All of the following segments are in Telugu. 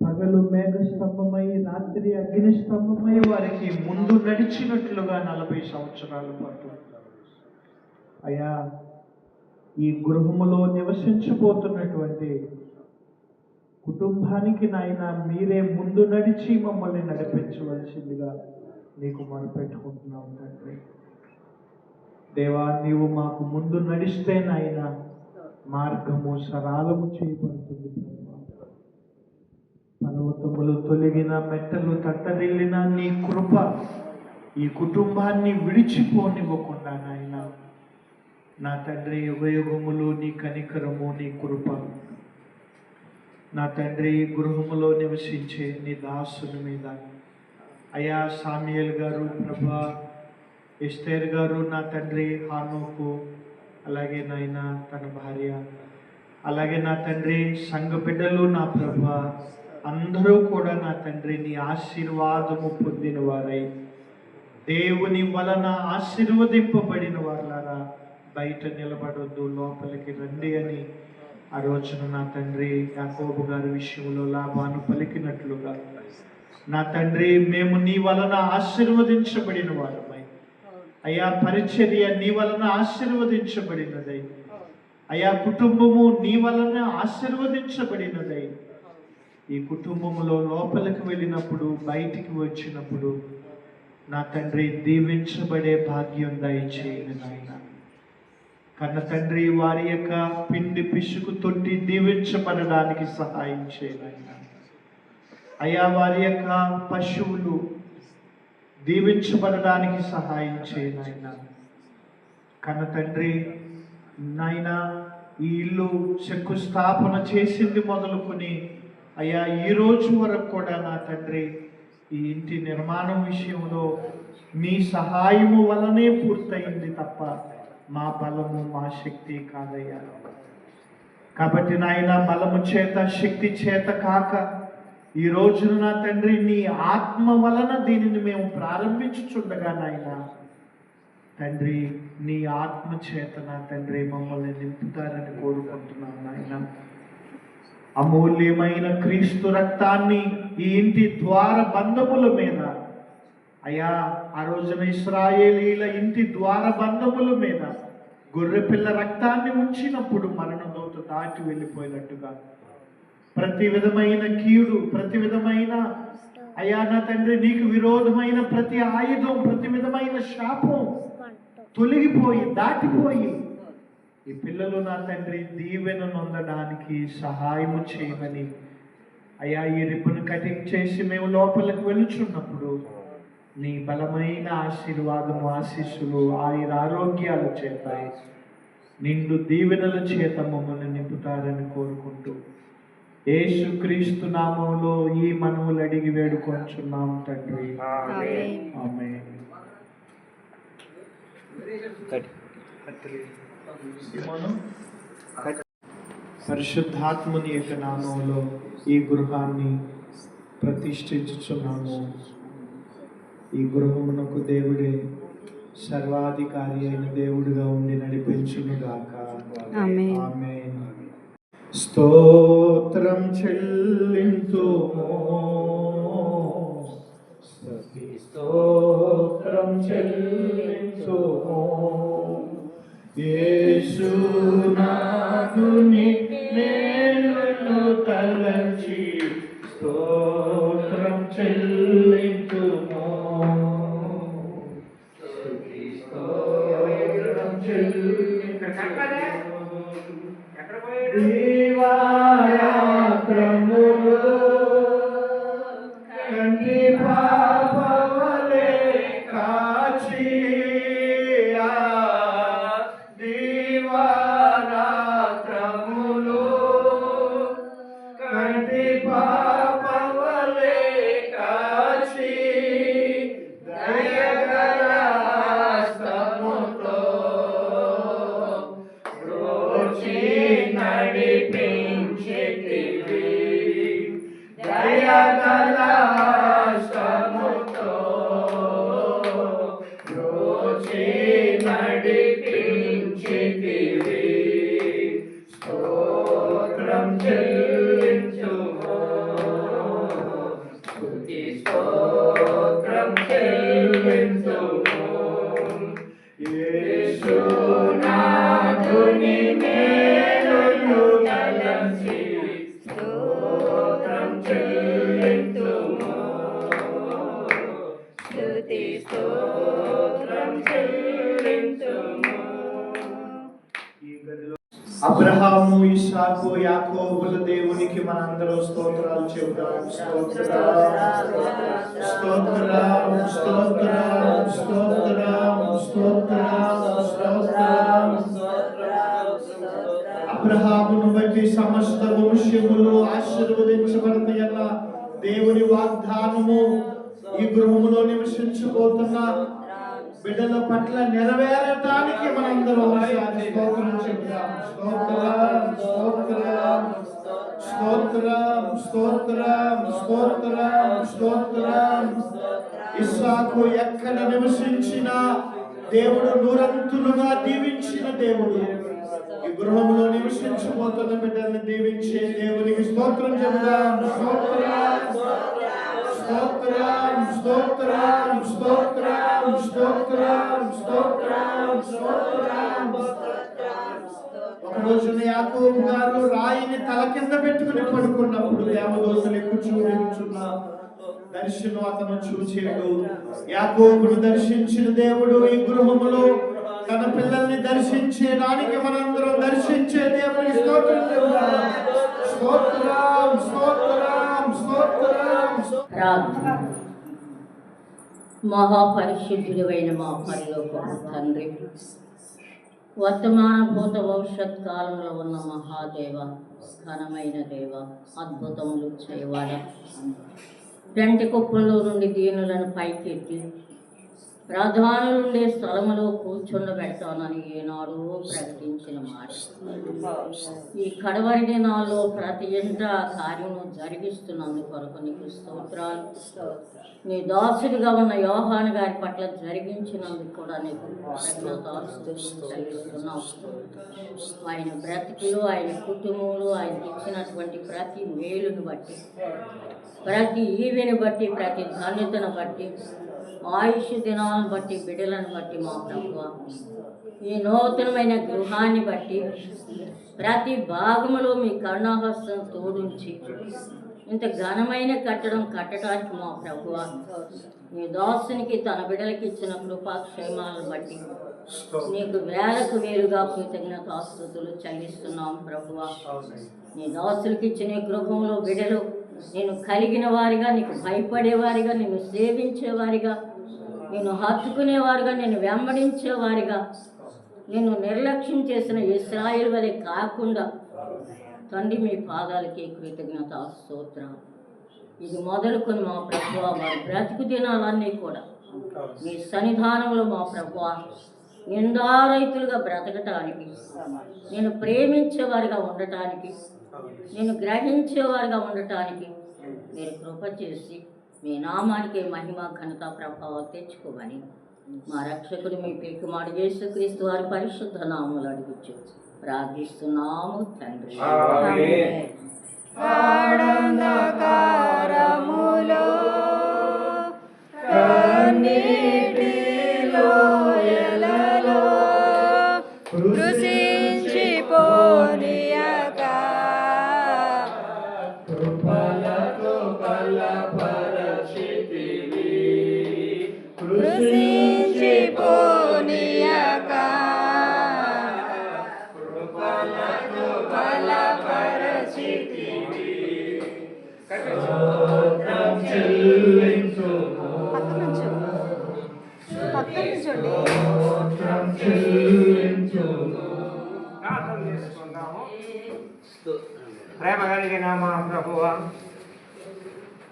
పగలు మేఘ స్తంభమై రాత్రి అగ్ని స్తంభమై వారికి ముందు నడిచినట్లుగా నలభై సంవత్సరాల పాటు అయా ఈ గృహములో నివసించిపోతున్నటువంటి కుటుంబానికి నాయన మీరే ముందు నడిచి మమ్మల్ని నడిపించవలసిందిగా నీకు మొరపెట్టుకుంటున్నాం తండ్రి. దేవా నీవు మాకు ముందు నడిస్తే నాయన మార్గము సరాలము చేయబడుతుంది. తొలగిన మెట్టలు తట్టదిల్లిన నీ కృప ఈ కుటుంబాన్ని విడిచిపోనివ్వకుండా నాయన. నా తండ్రి యుగయుగములు నీ కనికరము నీ కృప. నా తండ్రి గృహములో నివసించే నీ దాసుని మీద. అయా సామ్యల్ గారు ప్రభా ఎస్తేర్ గారు నా తండ్రి హానోకు అలాగే నాయన తన భార్య అలాగే నా తండ్రి సంఘ బిడ్డలు నా ప్రభా. అందరూ కూడా నా తండ్రి నీ ఆశీర్వాదము పొందిన వారై దేవుని వలన ఆశీర్వదింపబడిన వాళ్ళారా బయట నిలబడొద్దు లోపలికి రండి అని ఆ రోజున నా తండ్రి యాకోబు గారి విషయంలో లాభాన్ని పలికినట్లుగా. నా తండ్రి మేము నీ వలన ఆశీర్వదించబడిన వారమై. అయా పరిచర్య నీ వలన ఆశీర్వదించబడినదై. అయా కుటుంబము నీ వలన ఆశీర్వదించబడినదై. ఈ కుటుంబంలో లోపలికి వెళ్ళినప్పుడు బయటికి వచ్చినప్పుడు నా తండ్రి దీవించబడే భాగ్యం దయచేయను నాయన. కన్న తండ్రి వారి యొక్క పిండి పిసుకు తొట్టి దీవించబడడానికి సహాయం చేయనాయన అయా వారి యొక్క పశువులు దీవించబడడానికి సహాయం చేయనాయన కన్న తండ్రి నాయన ఈ ఇల్లు శంకుస్థాపన చేసింది మొదలుకొని అయ్యా ఈ రోజు వరకు కూడా నా తండ్రి ఈ ఇంటి నిర్మాణం విషయంలో నీ సహాయము వలనే పూర్తయింది తప్ప మా బలము మా శక్తి కాదయ్యా. కాబట్టి నాయన బలము చేత శక్తి చేత కాక ఈ రోజున నా తండ్రి నీ ఆత్మ వలన దీనిని మేము ప్రారంభించుచుండగా నాయన తండ్రి నీ ఆత్మ చేత నా తండ్రి మమ్మల్ని నింపుతారని కోరుకుంటున్నాను నాయన. అమూల్యమైన క్రీస్తు రక్తాన్ని ఈ ఇంటి ద్వార బంధముల మీద. అయా ఆ రోజున ఇస్రాయేలీల ఇంటి ద్వార బంధముల మీద గొర్రెపిల్ల రక్తాన్ని ఉంచినప్పుడు మరణదోత దాటి వెళ్ళిపోయినట్టుగా. ప్రతి విధమైన కీడు ప్రతి విధమైన అయా నా తండ్రి నీకు విరోధమైన ప్రతి ఆయుధం ప్రతి విధమైన శాపం తొలగిపోయి దాటిపోయి ఈ పిల్లలు నా తండ్రి దీవెన నొందడానికి సహాయము చేయమని. అయా ఈ రిబ్బను కటింగ్ చేసి మేము లోపలికి వెళుచున్నప్పుడు నీ బలమైన ఆశీర్వాదము ఆశీస్సులు ఆయుర ఆరోగ్యాలు చేత నిండు దీవెనల చేత మమ్మల్ని నింపుతారని కోరుకుంటూ యేసుక్రీస్తు నామంలో ఈ మనవులు అడిగి వేడుకొంచున్నాం తండ్రి. ఆమె పరిశుద్ధాత్ముని యొక్క నామంలో ఈ గృహాన్ని ప్రతిష్ఠించుచున్నాము. ఈ గృహమునకు దేవుడే సర్వాధికారి అయిన దేవుడిగా ఉండి నడిపించునుగాక. స్తోత్రం చెల్లింతుము. స్తుతి స్తోత్రం చెల్లింతుము. యేసునాథుని మేలును తలచి స్తోత్రం చెల్లింతుము స్తుతి స్తోత్రం చెల్లింతుము దీవాయాత్రములు స్థుతి స్తోత్రం చెల్లింతుము అబ్రహాము ఇషాకు యాకోబుల దేవునికి మనందరూ స్తోత్రాలు చెబుదాం స్తోత్రం స్తోత్రం స్తోత్రం స్తోత్రం స్తోత్రం. అబ్రహామును బట్టి సమస్త వంశములు ఆశీర్వదించబడతాయన్న దేవుని వాగ్దానము. ఈ గృహములో నివసించబోతున్న బిడ్డల పట్ల నెరవేరటానికి మనందరం ఒకసారి స్తోత్రం చెప్తాం స్తోత్రం స్తోత్రం స్తోత్రం స్తోత్రం స్తోత్రం ఇస్సాకు ఎక్కడ నివసించినా దేవుడు నూరంతులుగా దీవించిన దేవుడు. ఈ గృహంలో నివసించబోతున్న బిడ్డల్ని దీవించే దేవునికి స్తోత్రం చెబుదాం. స్తోత్రం. స్తోత్రం స్తోత్రం స్తోత్రం స్తోత్రం స్తోత్రం ఒక రోజున యాకోబు గారు రాయిని తల కింద పెట్టుకుని పడుకున్నప్పుడు దేవదోతలు కూర్చున్న దర్శనం అతను చూచాడు. యాకోబును దర్శించిన దేవుడు ఈ గృహములో తన పిల్లల్ని దర్శించేదానికి మనందరం దర్శించే దేవునికి స్తోత్రం స్తోత్రం స్తోత్రం స్తోత్రం. రాదు. ప్రార్థన మహాపరిశుద్ధుడైన మా తండ్రి. వర్తమాన భూత భవిష్యత్ కాలంలో ఉన్న మహాదేవ ఘనమైన దేవ అద్భుతములు చేయవాడ. రెంటి కుప్పంలో నుండి దీనులను పైకెత్తి ప్రధానులుండే స్థలములో కూర్చుండబెడతానని ఏనాడు ప్రకటించిన మాట. ఈ కడవరి దినాల్లో ప్రతి ఇంట కార్యము జరిగిస్తున్నందుకు కొరకు నీకు స్తోత్రాలు. నీ దాసుడిగా ఉన్న యోహాన్ గారి పట్ల జరిగించినందుకు కూడా నీకు ఆయన ఆయన బ్రతికిలు ఆయన కుటుంబంలో ఆయన ఇచ్చినటువంటి ప్రతి మేలును బట్టి ప్రతి ఈవిని బట్టి ప్రతి ధన్యతను బట్టి ఆయుష్ దినాలను బట్టి బిడ్డలను బట్టి మా ప్రభువ. ఈ నూతనమైన గృహాన్ని బట్టి ప్రతి భాగములో మీ కరుణాహస్తం తోడుంచి ఇంత ఘనమైన కట్టడం కట్టడానికి మా ప్రభువ. మీ దాసునికి తన బిడ్డలకి ఇచ్చిన కృపాక్షేమాలను బట్టి నీకు వేలకు వేలుగా కృతజ్ఞత ఆస్తుతులు చెల్లిస్తున్నాం ప్రభువ. నీ దాసులకి ఇచ్చిన గృహంలో బిడలు నేను కలిగిన వారిగా నీకు భయపడేవారిగా నేను సేవించేవారిగా నేను హత్తుకునేవారుగా నేను వెంబడించేవారిగా నేను నిర్లక్ష్యం చేసిన ఇస్రాయిల్ వలె కాకుండా తండ్రి మీ పాదాలకి కృతజ్ఞత స్తోత్రం. ఇది మొదలుకొని మా ప్రభు వారి బ్రతుకు దినాలన్నీ కూడా మీ సన్నిధానంలో మా ప్రభు నిందారైతులుగా బ్రతకటానికి నేను ప్రేమించేవారిగా ఉండటానికి నేను గ్రహించేవారిగా ఉండటానికి మీరు కృప చేసి మీ నామానికి మహిమ ఘనత ప్రభావం తెచ్చుకోమని మా రక్షకుడు మీ పిలుకుమాడు యేసు క్రీస్తు వారి పరిశుద్ధ నామములు అడుగుచ్చు. ప్రార్థిస్తున్నాము తండ్రి. ఆడంధకారములో కన్నీటిలో ఎలలో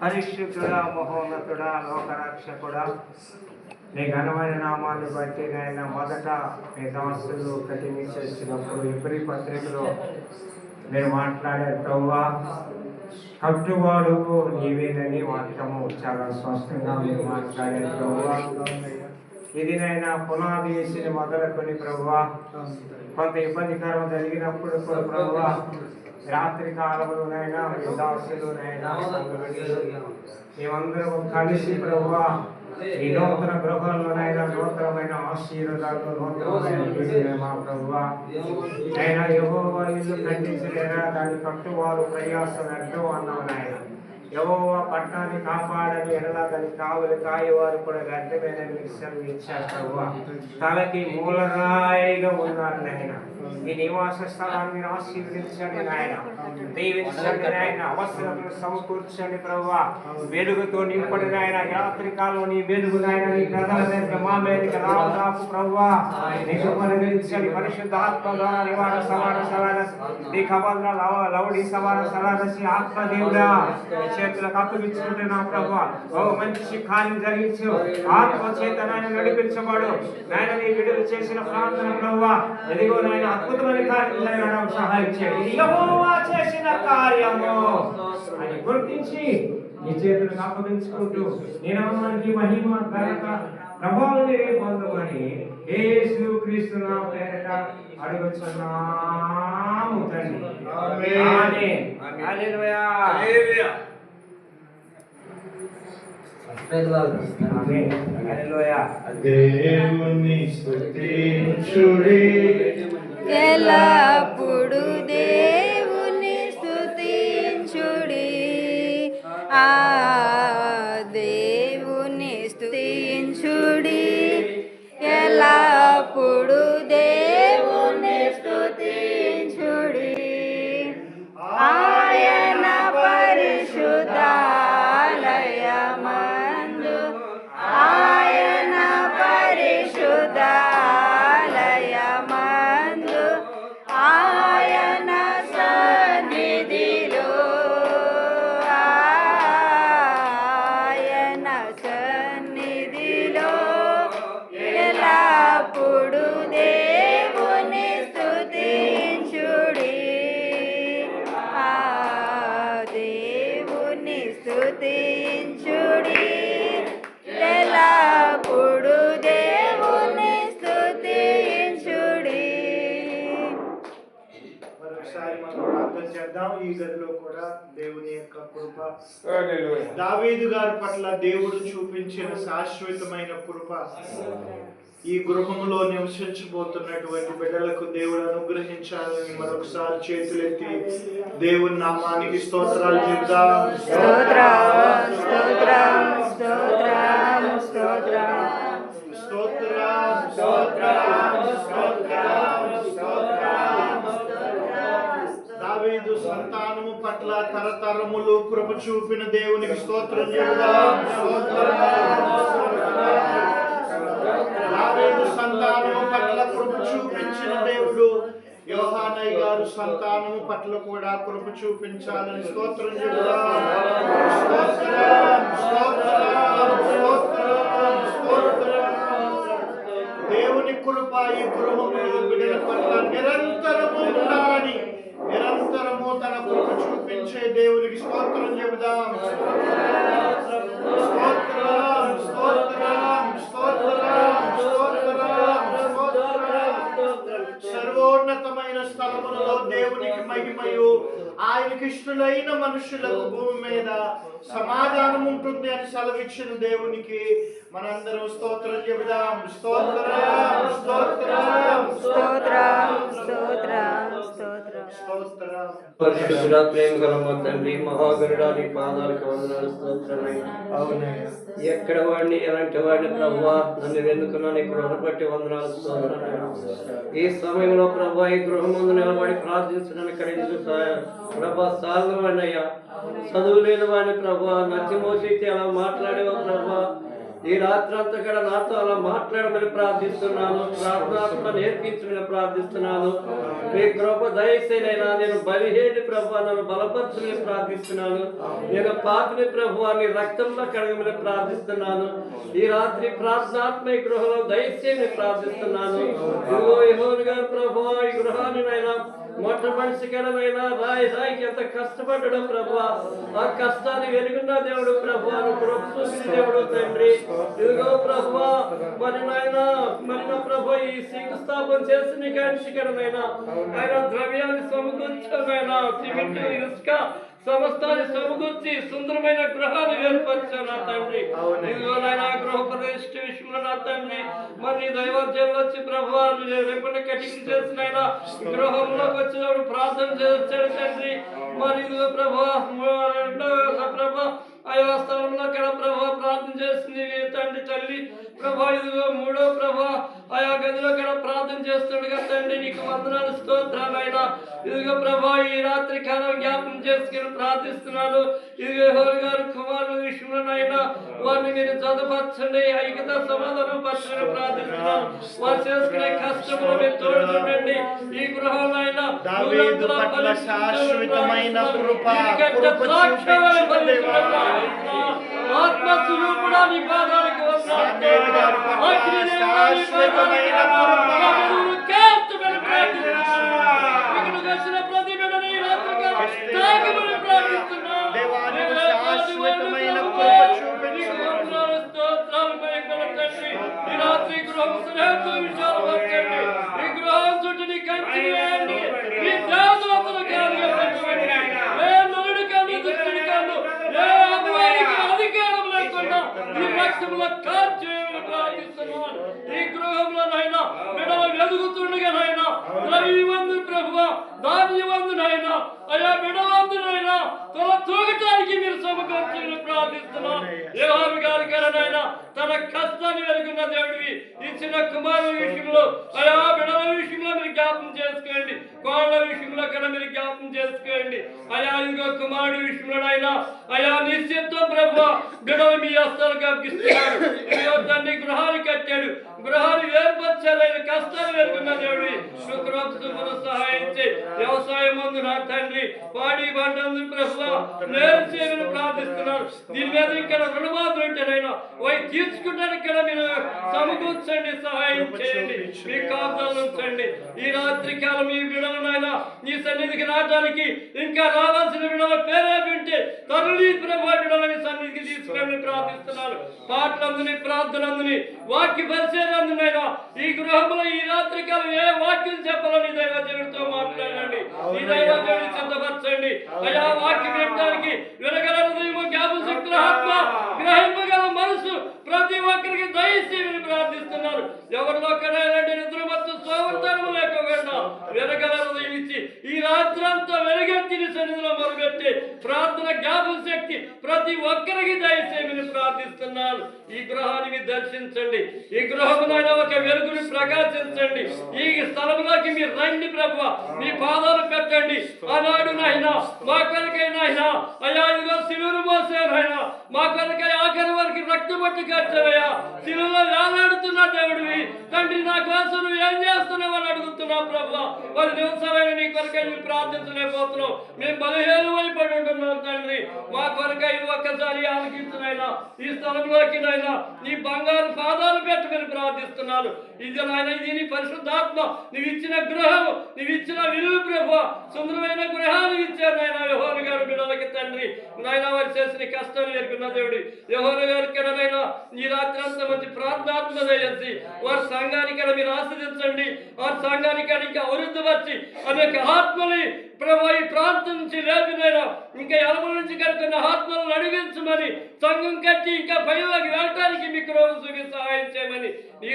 పరిశుద్ధుడా మహోన్నతుడా లోకరక్షకుడా. నీ ఘనమైన నామాన్ని బట్టి నేను మొదట మీ దాసులు కఠిన చేసినప్పుడు ఇబ్రి పత్రికలో మీరు మాట్లాడే ప్రభువా కట్టువాడు నీవేనని వాక్యము. చాలా స్పష్టంగా మీరు మాట్లాడే ప్రభువా ఇది నైనా పునాది వేసిన మొదలుకొని ప్రభువా కొంత ఇబ్బందికరం జరిగినప్పుడు కూడా ప్రభువా రాత్రి కాలంలోనైనా మీ దాసులునైనా మేమందరం కలిసి ప్రభువా ఈ నూతన గృహంలోనైనా నూతనమైన ఆశీర్వాదాలు నూతనమైన మా ప్రభువ. అయినా ఇల్లు ఖండించలేరా? దాని కట్టువారు ప్రయాసం ఎంతో అన్నావు నాయన యెహోవా పట్టాన్ని కాపాడని ఎడలా దాని కావులు కాయవారు కూడా గడ్డమైన విషయం ఇచ్చారు ప్రభువ. తలకి మూలరాయిగా ఉన్నారు నాయన ఈ నివాస స్థలాన్ని ఆశీర్వదించండి నాయన దీవించండి నాయన అవసరతను సమకూర్చండి ప్రభువ. వెలుగుతో నింపడి నాయన రాత్రి కాలం నీ వెలుగు నాయన నీ ప్రజల మీద మా మీదకి రావదాపు ప్రభువ. నీకు పరిగణించండి పరిశుద్ధ ఆత్మ ద్వారా నివారణ సమాన సమాన నీ కబంధ లవ లౌడి సమాన సమానసి ఆత్మ దేవుడా నీ చేతులకు అప్పగించుకుంటున్నా ప్రభువ. ఓ మంచి కార్యం జరిగించు ఆత్మ చేత నాయన నడిపించబడు. నాయన నీ విడుదల చేసిన ప్రార్థన ప్రభువ. ఎదిగో నాయన అద్భుతమైన కార్యం సహాయం చేయండి చేసిన కార్యము అని గుర్తించి నీ చేతులకు అప్పగించుకుంటూ నీ నామానికి మహిమ ఘనత ప్రభావం పొందమని యేసు క్రీస్తు నా పేరట అడుగుచున్నాము తండ్రి ఆమేన్. హల్లెలూయా. ఆమేన్. హల్లెలూయా. దేవుని స్తుతించుడి ఎల్లప్పుడు దావేదు గారి పట్ల దేవుడు చూపించిన శాశ్వతమైన కృప. ఈ గృహంలో నివసించబోతున్నటువంటి బిడ్డలకు దేవుడు అనుగ్రహించాలని మరొకసారి చేతులెత్తి దేవుని నామానికి స్తోత్రాలు చెబుతా స్తోత్రం స్తోత్రం. స్తోత్రం స్తోత్రం స్తోత్రం. దావేదు సంతానము పట్ల తరతరములు కృప చూపిన దేవునికి స్తోత్రం దావేదు సంతానము పట్ల కృప చూపించిన దేవుడు యోహానయ్య గారు సంతానము పట్ల కూడా కృప చూపించాలని స్తోత్రం దేవుని కృప ఈ గృహంలో బిడ్డల పట్ల నిరంతరము ఉండాలని తన కృప చూపించే దేవునికి స్తోత్రం చెబుదాం స్తోత్రం స్తోత్రం స్తోత్రం స్తోత్రం స్తోత్రం సర్వోన్నతమైన స్థలములలో దేవునికి మహిమయు. ఆయనకి ఇష్టలైన మనుషులకు భూమి మీద సమాజ ఉంటుంది అని సెలవిచ్చిన దేవునికి మనందరం స్తోత్రం చెబుదాం. స్తోత్రం స్తోత్రం స్తోత్రం స్తోత్రం స్తోత్రం. స్తోత్రం. పరిశుద్ధుడ ప్రేమ గల మా తండ్రి మహాగరుడా నీ పాదాలకు వందనాలు అవునయ్య ఎక్కడ వాడిని ఎలాంటి వాడిని ప్రభువా నన్ను వెనుకున్నా నీకు రుణపట్టి వందనాలు స్తోత్రమైన ఈ సమయంలో ప్రభా ఈ గృహం ముందు నిలబడి ప్రార్థించడానికి కలిగి ప్రభా సాగు వాడినయ్యా చదువు లేని వాడిని ప్రభా నచ్చి మోసైతే అలా మాట్లాడేవా ప్రభా. ఈ రాత్రి అంతా కూడా నాతో అలా మాట్లాడమని ప్రార్థిస్తున్నాను ప్రార్థనాత్మ నేర్పించమని ప్రార్థిస్తున్నాను. మీ కృప దయచేనైనా నేను బలిహేని ప్రభు నన్ను బలపరచమని ప్రార్థిస్తున్నాను. నేను పాపిని ప్రభు నీ రక్తంలో కడగమని ప్రార్థిస్తున్నాను. ఈ రాత్రి ప్రార్థనాత్మ ఈ గృహంలో దయచేయమని ప్రార్థిస్తున్నాను. ఇదిగో గారు ప్రభు ఈ గృహాన్ని నైనా మొట్టమొదటికైనా రాయి రాయికి ఎంత కష్టపడ్డాడు ప్రభు. ఆ కష్టాన్ని వెలుగున్న దేవుడు ప్రభు కృప చూసిన దేవుడు తండ్రి. ఇదిగో ప్రభు మరి నాయన మరి ప్రభు ఈ శంకుస్థాపన చేసిన కాంక్షకరమైన ఆయన ద్రవ్యాన్ని సమకూర్చమైన సిమెంట్ ఇసుక సమస్తాన్ని సమకూర్చి సుందరమైన గృహాలు ఏర్పరిచావు నా తండ్రి. ఇదిగో నాయన గృహ ప్రతిష్ఠ విషయంలో నా తండ్రి. మరి నీ దైవజనులు వచ్చి ప్రభు రేపటి కటింగ్ చేసిన గృహంలోకి వచ్చినప్పుడు ప్రార్థన చేస్తాడు తండ్రి. మరి ఇదిగో ప్రభు ప్రభు ఆయా స్థలంలో అక్కడ ప్రభా ప్రార్థన చేస్తుంది. తండ్రి తల్లి ప్రభా ఇదిగో మూడో ప్రభా ఆయా గదిలో అక్కడ ప్రార్థన చేస్తుండగా తండ్రి నీకు వందనాలు స్తోత్రాలైనా ఇదిగో ప్రభా ఈ రాత్రి కాలం జ్ఞాపం చేసుకుని ప్రార్థిస్తున్నాను. ఇదిగో హోరి గారు కుమారుల విషయంలోనైనా వారిని మీరు చదవచ్చండి. ఐక్యత సమాధానం పరచని ప్రార్థిస్తున్నాను వారు చేసుకునే కష్టములు మీరు తోడుతుండండి ఈ గృహంలో పట్ల శాశ్వతమైన కృప. ఆత్మ స్వరూపుడా నీ పాదాలకు గారి పట్ల శాశ్వతమైన కృప. దేవానికి శాశ్వతమైన కృప. అధికారం లేకుండా ఈ రక్తంలో కార్చేయమని ప్రార్థిస్తున్నాను. ఈ గృహంలో నాయన బిడలు వెలుగుతుండగా నాయన ద్రవ్యవందు ప్రభువ ధాన్యవందు నాయన. అయా బిడవందు నాయన. తల తూగటానికి మీరు సమకూర్చమని ప్రార్థిస్తున్నాం. యోహాను గారి నాయన తన కష్టాన్ని వెలుగున్న దేవుడివి. ఇచ్చిన కుమారుల విషయంలో అయా బిడల విషయంలో మీరు జ్ఞాపం చేసుకోండి. కోళ్ళ విషయంలో కన్నా మీరు జ్ఞాపం చేసుకోండి. అయా ఇంకో కుమారుడి విషయంలోనైనా అయా నిశ్చిత్వం ప్రభు బిడలు మీ హస్తాలు కప్పిస్తున్నారు ఇదిగో తండ్రి గృహాన్ని కట్టాడు. గృహాన్ని ఏర్పరచాలని కష్టాలు వెలుగున్న దేవుడి శుక్రోత్సవం సహాయం చేయి. వ్యవసాయం ముందు నా తండ్రి పాడి పంటందు ప్రభు నేను ప్రార్థిస్తున్నారు. దీని మీద ఇక్కడ రుణబాధలు ఉంటేనైనా అవి తీర్చుకుంటానికి కూడా మీరు సమకూర్చండి సహాయం చేయండి. మీ కాపుదలు ఉంచండి. ఈ రాత్రి కాలం ఈ విడవనైనా నీ సన్నిధికి రావడానికి ఇంకా రావాల్సిన విడవ పేరే వింటే తల్లి ప్రభు విడవని సన్నిధికి తీసుకుని ప్రార్థిస్తున్నాను. పాటలందుని ప్రార్థనందుని వాక్య పరిచయందునైనా ఈ గృహంలో ఈ రాత్రి కాలం ఏ వాక్యం చెప్పాలని దైవజనుడితో మాట్లాడండి. ఈ దైవజనుడి సిద్ధపరచండి. అయా వాక్యం వినడానికి శక్తుల ఆత్మ గ్రహింపగల మనసు ప్రతి ఒక్కరికి దయచి ప్రార్థిస్తున్నారు. ఎవరిలో కడాలంటే నిద్రమత్తు సోవర్తనము లేకుండా వినగల హృదయం ఇచ్చి ఈ రాత్రంతా వెలుగెత్తి సన్నిధిలో మొదలుపెట్టి ప్రార్థన జ్ఞాపక శక్తి ప్రతి ఒక్కరికి దయచేయమని ప్రార్థిస్తున్నాను ఈ గృహాన్ని దర్శించండి. ఈ గృహమునైన ఒక వెలుగుని ప్రకాశించండి. ఈ స్థలంలోకి మీరు రండి ప్రభు. మీ పాదాలు పెట్టండి. ఆనాడు నాయన మా కొరకైనా అయ్యా ఇదిగో సిలువను మా కొరకై ఆఖరి వరకు రక్తి పట్టి కట్టవయ్యా శిలలో వేలాడుతున్న దేవుడివి తండ్రి నా కోసం నువ్వు ఏం చేస్తున్నావు అని అడుగుతున్నా ప్రభు. వారి నిమిషాలైన నీ కొరకై మేము ప్రార్థించలేకపోతున్నాం. మేము బలహీనం అయిపోయి ఉంటున్నాం తండ్రి. మా కొరకై ఒక్కసారి ఆలకించినైనా ఈ స్థలంలోకి నైనా నీ బంగారు పాదాలు పెట్టమని ప్రార్థిస్తున్నాను. ఇది నాయన ఇది నీ పరిశుద్ధాత్మ. నువ్వు ఇచ్చిన గృహం నువ్వు ఇచ్చిన విలువ ప్రభు. సుందరమైన గ్రహాలు ఇచ్చారు నాయన. యహోను గారు బిడ్డలకి తండ్రి. నాయన వారు చేసిన కష్టాలు ఎరుకున్న దేవుడి. యహోను గారి కిడనైనా ఈ రాత్రి అంతా మంచి ప్రార్థనాత్మ చేసి వారి సంఘానికి మీరు ఆస్వాదించండి వారి సంఘానికి ఇంకా అభివృద్ధి అనేక ఆత్మని ప్రభు ఈ ప్రాంతం నుంచి లేపినైనా ఇంకా ఎలమల నుంచి కడుతున్న ఆత్మలను నడిపించమని సంఘం కట్టి ఇంకా పైలోకి వెళ్ళటానికి మీకు రోజు చూపి సహాయం చేయమని నీ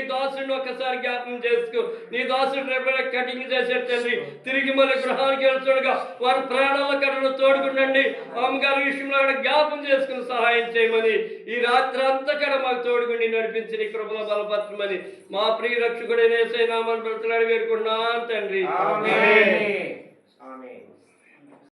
ఒక ఒక్కసారి జ్ఞాపం చేసుకో. నీ దాసుడు రేపు కటింగ్ చేశాడు తండ్రి తిరిగి మన గృహానికి వెళ్తుండగా వారి ప్రాణాల కడను తోడుకుండండి. అమ్మగారి విషయంలో కూడా జ్ఞాపకం చేసుకుని సహాయం చేయమని. ఈ రాత్రి అంతా కూడా మాకు తోడుకుండి నడిపించి నీ కృపలో బలపరచమని. మా ప్రియ రక్షకుడైన ఏసైనామని పెడుతున్నాడు వేడుకున్నాను తండ్రి.